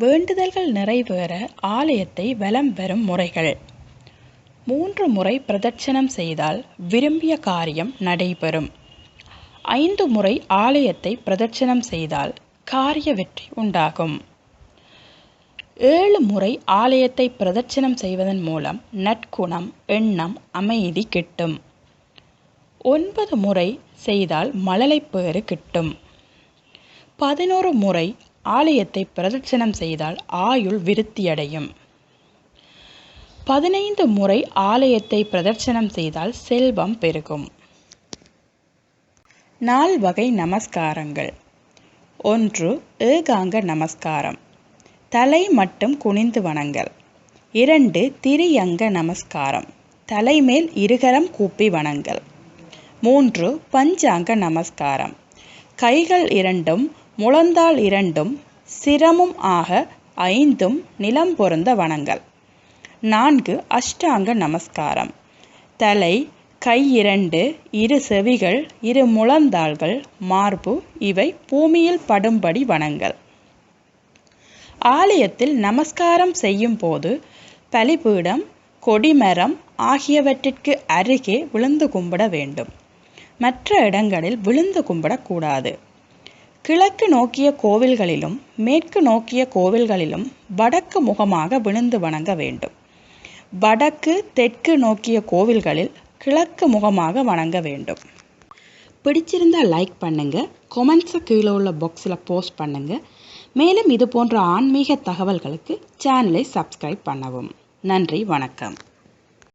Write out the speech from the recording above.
வேண்டுதல்கள் நிறைவேற ஆலயத்தை வலம் வரும் முறைகள். மூன்று முறை பிரதட்சணம் செய்தால் விரும்பிய காரியம் நடைபெறும். ஐந்து முறை ஆலயத்தை பிரதட்சணம் செய்தால் காரிய வெற்றி உண்டாகும். ஏழு முறை ஆலயத்தை பிரதட்சணம் செய்வதன் மூலம் நற்குணம் எண்ணம் அமைதி கிட்டும். ஒன்பது முறை செய்தால் மழலைப்பேறு கிட்டும். பதினோரு முறை ஆலயத்தை பிரதட்சணம் செய்தால் ஆயுள் விருத்தியடையும். பதினைந்து முறை ஆலயத்தை பிரதட்சணம் செய்தால் செல்வம் பெருகும். நால் வகை நமஸ்காரங்கள். ஒன்று ஏகாங்க நமஸ்காரம். தலை மட்டும் குனிந்து வணங்கல். இரண்டு திரியங்க நமஸ்காரம். தலைமேல் இருகரம் கூப்பி வணங்கல். மூன்று பஞ்சாங்க நமஸ்காரம். கைகள் இரண்டும் முழந்தாள் இரண்டும் சிரமும் ஆக ஐந்தும் நிலம் பொருந்த வணங்கல் நான்கு அஷ்டாங்க நமஸ்காரம். தலை கை இரண்டு இரு செவிகள் இரு முழந்தாள்கள் மார்பு இவை பூமியில் படும்படி வணங்கல் ஆலயத்தில் நமஸ்காரம் செய்யும் போது பலிபீடம் கொடிமரம் ஆகியவற்றிற்கு அருகே விழுந்து கும்பிட வேண்டும். மற்ற இடங்களில் விழுந்து கும்பிடக்கூடாது. கிழக்கு நோக்கிய கோவில்களிலும் மேற்கு நோக்கிய கோவில்களிலும் வடக்கு முகமாக விழுந்து வணங்க வேண்டும். வடக்கு தெற்கு நோக்கிய கோவில்களில் கிழக்கு முகமாக வணங்க வேண்டும். பிடிச்சிருந்தா லைக் பண்ணுங்க கொமெண்ட்ஸை கீழே உள்ள பாக்ஸில் போஸ்ட் பண்ணுங்க. மேலும் இது போன்ற ஆன்மீக தகவல்களுக்கு சேனலை சப்ஸ்கிரைப் பண்ணவும். நன்றி வணக்கம்.